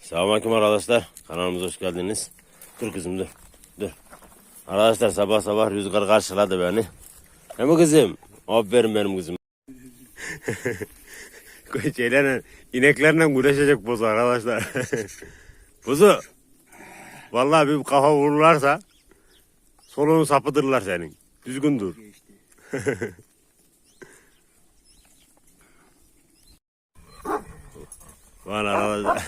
Selamünaleyküm arkadaşlar. Kanalımıza hoş geldiniz. Dur kızım dur. Dur. Arkadaşlar sabah sabah rüzgar karşıladı beni. He mi kızım? Aferin benim kızım. Şeylerle, ineklerle güreşecek bozu arkadaşlar. bozu. Vallahi bir kafa vururlarsa soluğun sapıdırlar senin. Düzgün dur. Lan arkadaşlar.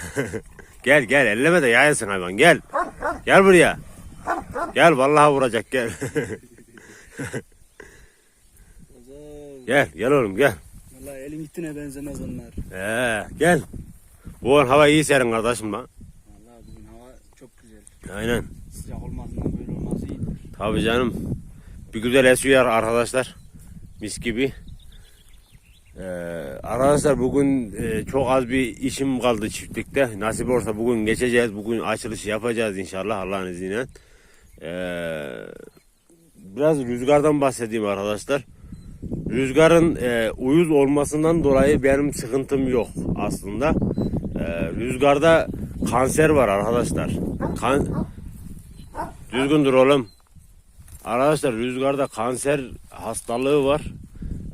Gel gel elleme de yayasın hayvan gel. Gel buraya. Gel vallahi vuracak gel. gel gel oğlum gel. Valla elin gittiğine benzemez onlar. Ee, gel. Bu an hava iyi serin kardeşim lan. Valla bugün hava çok güzel. Aynen. Sıcak olmasından böyle olması iyi. Tabii canım. Bir güzel esiyor arkadaşlar. Mis gibi. Ee, arkadaşlar bugün e, çok az bir işim kaldı çiftlikte. Nasip olursa bugün geçeceğiz. Bugün açılış yapacağız inşallah Allah'ın izniyle. Ee, biraz rüzgardan bahsedeyim arkadaşlar. Rüzgarın e, uyuz olmasından dolayı benim sıkıntım yok aslında. Ee, rüzgarda kanser var arkadaşlar. Kan... Düzgün dur oğlum. Arkadaşlar rüzgarda kanser hastalığı var.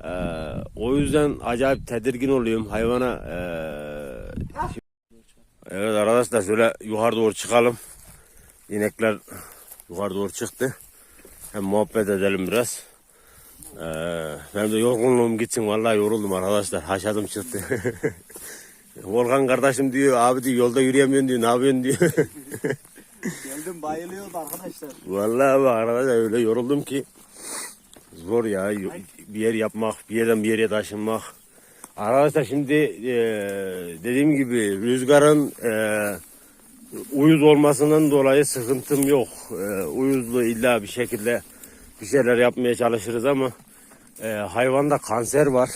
Ee, o yüzden acayip tedirgin oluyorum hayvana. ee, evet arkadaşlar şöyle yukarı doğru çıkalım. İnekler yukarı doğru çıktı. Hem muhabbet edelim biraz. Ee, benim de yorgunluğum gitsin. Vallahi yoruldum arkadaşlar. Haşadım çıktı. Volkan kardeşim diyor abi diyor yolda yürüyemiyorsun diyor. Ne yapıyorsun diyor. Geldim bayılıyordu arkadaşlar. Vallahi bak arkadaşlar öyle yoruldum ki zor ya bir yer yapmak, bir yerden bir yere taşınmak. Arkadaşlar şimdi e, dediğim gibi rüzgarın e, uyuz olmasından dolayı sıkıntım yok. E, uyuzlu illa bir şekilde bir şeyler yapmaya çalışırız ama e, hayvanda kanser var.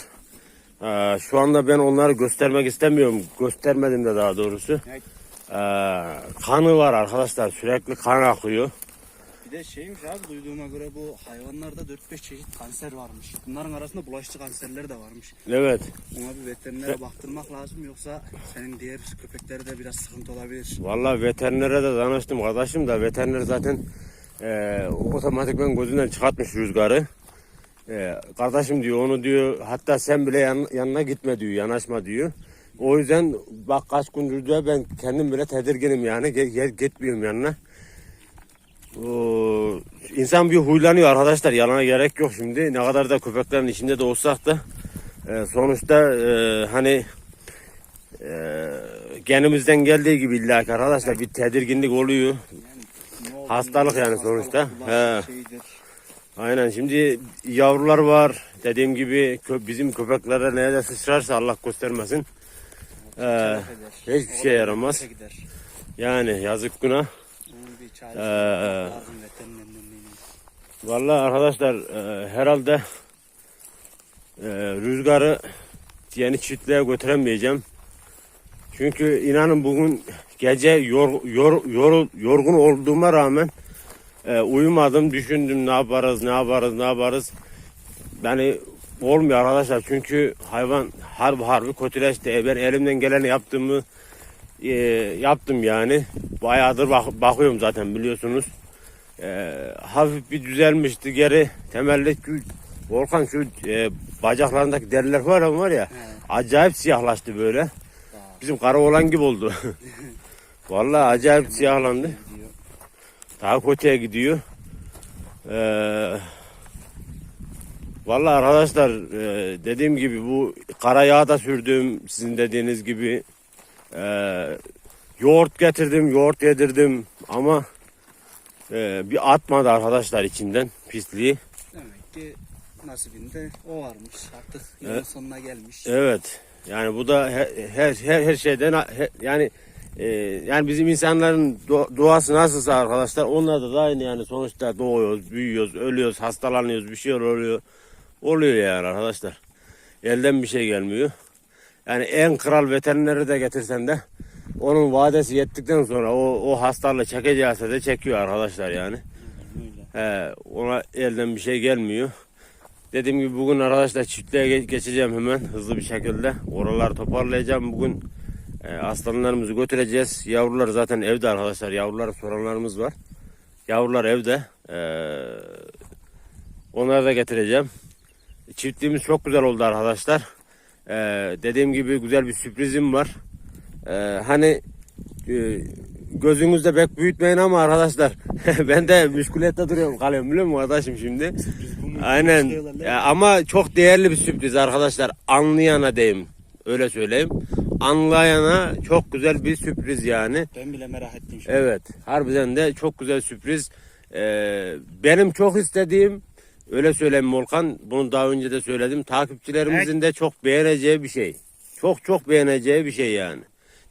E, şu anda ben onları göstermek istemiyorum. Göstermedim de daha doğrusu. E, kanı var arkadaşlar sürekli kan akıyor. Bir de şeymiş abi duyduğuma göre bu hayvanlarda 4-5 çeşit kanser varmış. Bunların arasında bulaşıcı kanserleri de varmış. Evet. Ona bir veterinere baktırmak lazım yoksa senin diğer köpeklerde biraz sıkıntı olabilir. Vallahi veterinere de danıştım kardeşim da veteriner zaten e, otomatikman gözünden çıkartmış rüzgarı. E, kardeşim diyor onu diyor hatta sen bile yan- yanına gitme diyor yanaşma diyor. O yüzden bak kaç gündür diyor ben kendim bile tedirginim yani gitmiyorum yanına. İnsan bir huylanıyor arkadaşlar yalana gerek yok şimdi ne kadar da köpeklerin içinde de olsak da e, sonuçta e, hani e, genimizden geldiği gibi illa arkadaşlar bir tedirginlik oluyor. Ne olduğunu Hastalık yani sonuçta. He. Aynen şimdi yavrular var dediğim gibi bizim köpeklere neye de sıçrarsa Allah göstermesin. Ee, hiçbir şey yaramaz. Yani yazık günah. Ee. Vallahi arkadaşlar e, herhalde e, rüzgarı yeni çiftliğe götüremeyeceğim. Çünkü inanın bugün gece yor, yor, yor- yorgun olduğuma rağmen e, uyumadım düşündüm ne yaparız ne yaparız ne yaparız. Yani olmuyor arkadaşlar çünkü hayvan harbi harbi kötüleşti. Ben elimden geleni yaptığımı e, yaptım yani. Bayağıdır bak- bakıyorum zaten biliyorsunuz. E, hafif bir düzelmişti geri temelli şu Volkan şu e, bacaklarındaki deriler var ama var ya He. acayip siyahlaştı böyle. Bizim kara olan gibi oldu. Vallahi acayip siyahlandı. Diyor. Daha kötüye gidiyor. Ee, vallahi arkadaşlar e, dediğim gibi bu kara yağ da sürdüm sizin dediğiniz gibi. Ee, yoğurt getirdim, yoğurt yedirdim ama e, bir atmadı arkadaşlar içinden pisliği. Demek ki nasibinde o varmış. Artık yolun Evet. sonuna gelmiş. Evet. Yani bu da her her her, her şeyden he- yani e, yani bizim insanların doğası nasılsa arkadaşlar onlar da aynı yani sonuçta doğuyoruz, büyüyoruz, ölüyoruz, hastalanıyoruz, bir şey oluyor. Oluyor yani arkadaşlar. Elden bir şey gelmiyor. Yani en kral veterineri de getirsen de onun vadesi yettikten sonra o, o hastalığı çekeceğse de çekiyor arkadaşlar yani. He, ona elden bir şey gelmiyor. Dediğim gibi bugün arkadaşlar çiftliğe ge- geçeceğim hemen hızlı bir şekilde. Oraları toparlayacağım bugün. E, aslanlarımızı götüreceğiz. Yavrular zaten evde arkadaşlar. Yavruları soranlarımız var. Yavrular evde. E, onları da getireceğim. Çiftliğimiz çok güzel oldu arkadaşlar. E, dediğim gibi güzel bir sürprizim var. E, hani e, gözünüzde pek büyütmeyin ama arkadaşlar ben de müşkülette duruyorum kalıyorum biliyor musun kardeşim şimdi? Aynen. Ya ama çok değerli bir sürpriz arkadaşlar. Anlayana diyeyim. Öyle söyleyeyim. Anlayana çok güzel bir sürpriz yani. Ben bile merak ettim şu Evet. Harbiden de çok güzel sürpriz. Ee, benim çok istediğim öyle söyleyeyim Volkan. Bunu daha önce de söyledim. Takipçilerimizin de çok beğeneceği bir şey. Çok çok beğeneceği bir şey yani.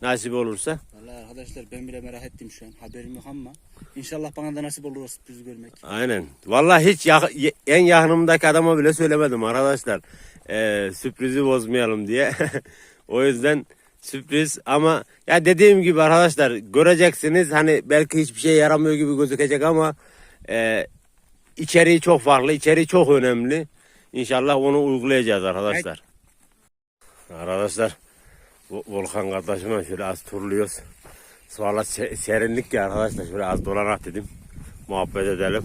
Nasip olursa. Vallahi arkadaşlar ben bile merak ettim şu an. Haberim yok ama inşallah bana da nasip olur o sürprizi görmek. Aynen. Vallahi hiç ye- en yakınımdaki adama bile söylemedim arkadaşlar. Ee, sürprizi bozmayalım diye. o yüzden sürpriz ama ya dediğim gibi arkadaşlar göreceksiniz hani belki hiçbir şey yaramıyor gibi gözükecek ama e, içeriği çok farklı, içeriği çok önemli. İnşallah onu uygulayacağız arkadaşlar. Arkadaşlar Vo- Volkan kardeşime şöyle az turluyoruz. Sonra se- serinlik ya arkadaşlar şöyle az dolanak dedim. Muhabbet edelim.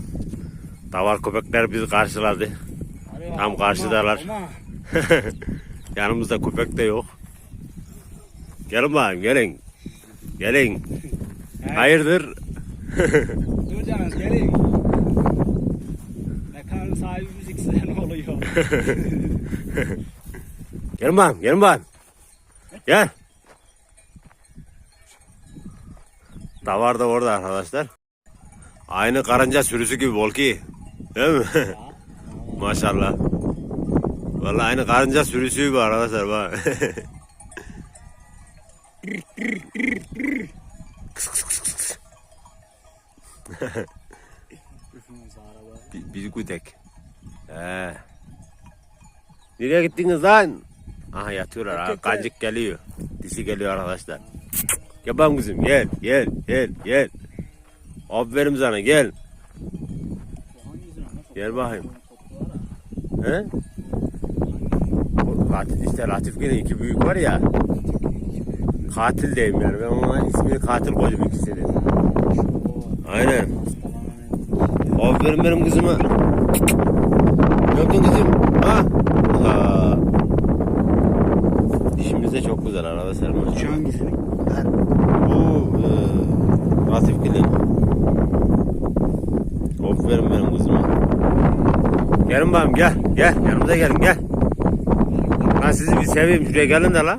Davar köpekler bizi karşıladı. Tam karşıdalar. Ama Yanımızda köpek de yok. Gelin bakayım gelin. Gelin. Hayırdır? dur canım gelin. İkisi ne oluyor? Gelin bakayım gelin bakayım. Gel. Davar da orada arkadaşlar. Aynı karınca sürüsü gibi Volki. Değil mi? Maşallah. Vallahi aynı karınca sürüsü gibi arkadaşlar bak. Kıs kıs kıs kıs kıs. Üfümüz He. Nereye gittiniz lan? Aha yatıyorlar ha. Erkekler. Kancık geliyor. Dişi geliyor arkadaşlar. Gel bak kızım gel gel gel gel. Aferin sana gel. Gel bakayım. He? Katil işte Latif gene iki büyük var ya. Katil diyeyim yani. Ben ona ismini katil koydum ikisini. Aynen. Aferin benim kızıma. Yaptın kızım? Ha? Ha. İşimiz de çok güzel arkadaşlar. Şu maşallah. hangisini? Bu e, Latif Gül'ün. Aferin benim kızıma. Gelin bakayım gel. Gel yanımıza gelin gel. Ben sizi bir seveyim. Şuraya gelin de la.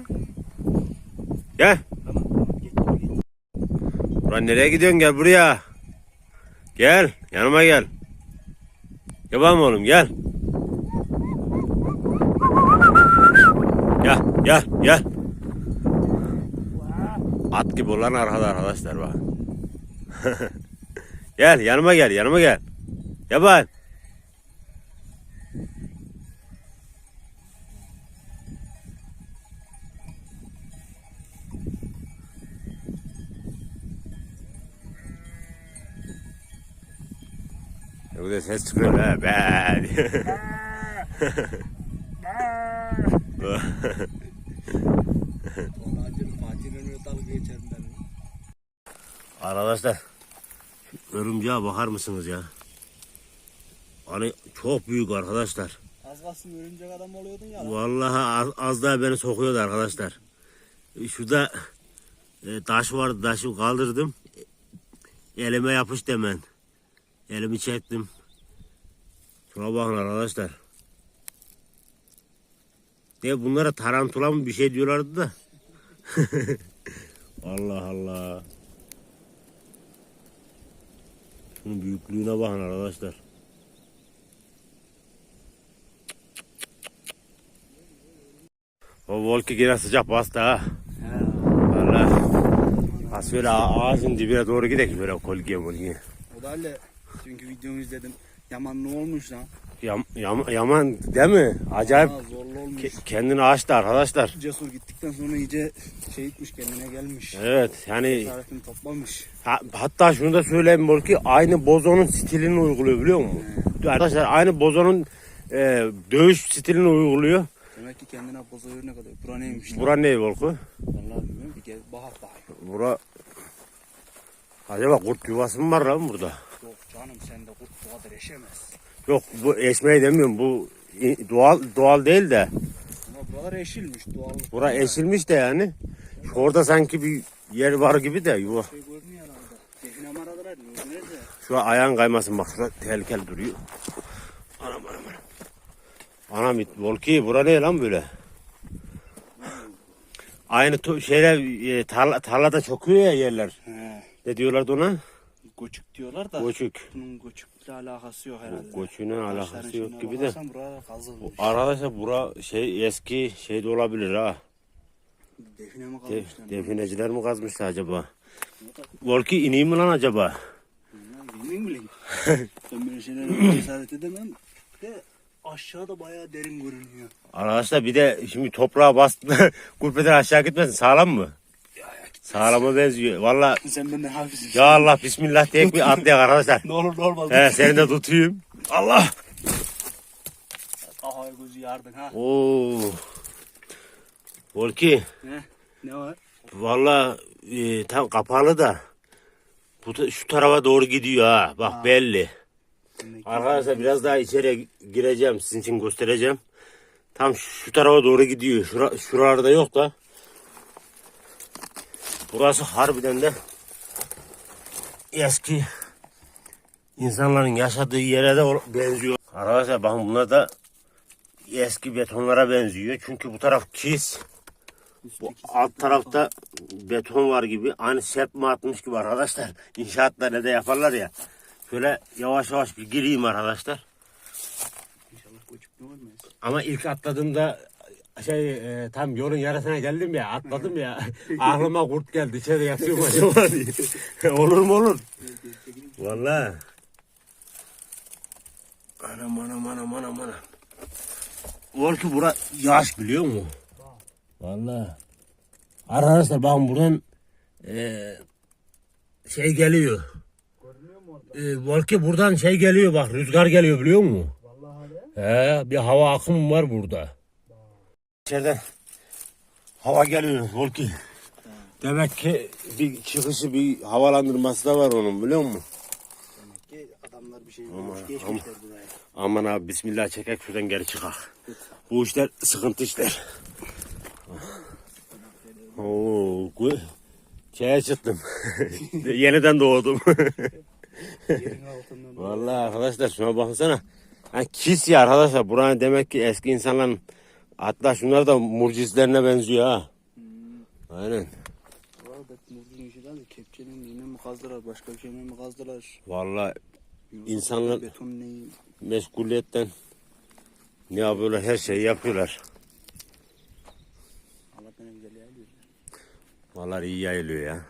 Gel. Ulan nereye gidiyorsun gel buraya. Gel yanıma gel. Bakayım oğlum gel. Gel gel gel. At gibi olan arkada arkadaşlar bak. gel yanıma gel yanıma gel. Gel Bir de ses çıkıyor ha. Be. diye. Arkadaşlar örümceğe bakar mısınız ya? Hani çok büyük arkadaşlar. Az kalsın örümcek adam oluyordun ya. Vallahi az, az daha beni sokuyordu arkadaşlar. Şurada e, taş vardı taşı kaldırdım. E, Elime yapıştı hemen. Elimi çektim. Şuna bakın arkadaşlar. Ne bunlara tarantula mı bir şey diyorlardı da. Allah Allah. Şunun büyüklüğüne bakın arkadaşlar. O volki yine sıcak bastı ha. Valla. Ağacın dibine doğru gidelim böyle kolye molye. O da öyle. Çünkü videomu izledim. Yaman ne olmuş lan? Yam, yam- yaman değil mi? Acayip Aa, zorlu olmuş. ke- kendini açtı arkadaşlar. Cesur gittikten sonra iyice şey etmiş kendine gelmiş. Evet yani Cesaretini toplamış. ha- hatta şunu da söyleyeyim volki aynı bozonun stilini uyguluyor biliyor musun? Arkadaşlar aynı bozonun e, dövüş stilini uyguluyor. Demek ki kendine boza örnek alıyor. Bura neymiş? Bura ne Volku? Vallahi bilmiyorum. Bir gel bahar bakayım. Bura Acaba kurt yuvası mı var lan burada? Canım sen de kurt kadar eşemez. Yok bu eşmeyi demiyorum. Bu i- doğal doğal değil de. Ama buralar eşilmiş doğal. Bura eşilmiş de yani. Orada sanki bir yer var gibi de yuva. Şey görünüyor herhalde. Define maradılar. Nerede? Şu ayağın kaymasın bak şurada tehlikeli duruyor. Anam anam anam. Anam it Volki bura ne lan böyle? Aynı to- şeyler e, tarla, tarlada çokuyor ya yerler. He. Ne diyorlardı ona? Göçük diyorlar da. Göçük. Bunun göçükle alakası yok herhalde. Göçünün alakası yok gibi de. kazılmış. Arkadaşlar bura şey eski şey de olabilir ha. Define mi De, kalmışlar? defineciler mi kazmışlar acaba? Volki ineyim mi lan acaba? Bilmiyorum bileyim. ben böyle şeylere cesaret edemem. De aşağıda bayağı derin görünüyor. Arkadaşlar bir de şimdi toprağa bastı. Kulpeden aşağı gitmesin sağlam mı? Git. Sağlama benziyor. Valla Sen benden hafifsin. ya Allah bismillah diye bir atlayak arkadaşlar. Ne olur normal. He seni de tutayım. Allah. Aha gözü yardın ha. Oo. Volki Ne? Ne var? valla e, tam kapalı da bu ta- şu tarafa doğru gidiyor ha. Bak belli. Arkadaşlar biraz daha içeri gireceğim. Sizin için göstereceğim. Tam şu tarafa doğru gidiyor. Şura, şuralarda yok da. Burası harbiden de eski insanların yaşadığı yere de benziyor. Arkadaşlar bakın bunlar da eski betonlara benziyor. Çünkü bu taraf kis. Bu alt tarafta beton var gibi. Aynı serpme atmış gibi arkadaşlar. İnşaatlar ne de yaparlar ya. Şöyle yavaş yavaş bir gireyim arkadaşlar. Ama ilk atladığımda şey e, tam yolun yarısına geldim ya atladım ya. Aklıma kurt geldi içeri yatıyor acaba diye. olur mu olur. Vallahi. Anam anam anam anam anam. Var ki bura yaş biliyor musun? Vallahi. Arkadaşlar bakın buradan e, şey geliyor. Görünüyor mu orada? E, var ki buradan şey geliyor bak rüzgar geliyor biliyor musun? Vallahi. He, bir hava akımı var burada. İçeriden hava geliyor Volki. Demek ki bir çıkışı bir havalandırması da var onun biliyor musun? Demek ki adamlar bir şey Aman, bulmuş geçmişler buraya. Aman abi bismillah çekek şuradan geri çıkak. Bu işler sıkıntı işler. Oo, gu- şeye çıktım. Yeniden doğdum. Yerin altından. Vallahi arkadaşlar şuna baksana. Ha, kis ya arkadaşlar. Buranın demek ki eski insanların hatta şunlar da mucizlerine benziyor ha. Aynen. Valla de kepçenin mi kazdılar başka bir şeyle mi kazdılar? Vallahi Yoksa İnsanlar- meşguliyetten ne yapıyorlar her şeyi yapıyorlar. Vallahi iyi yayılıyor ya.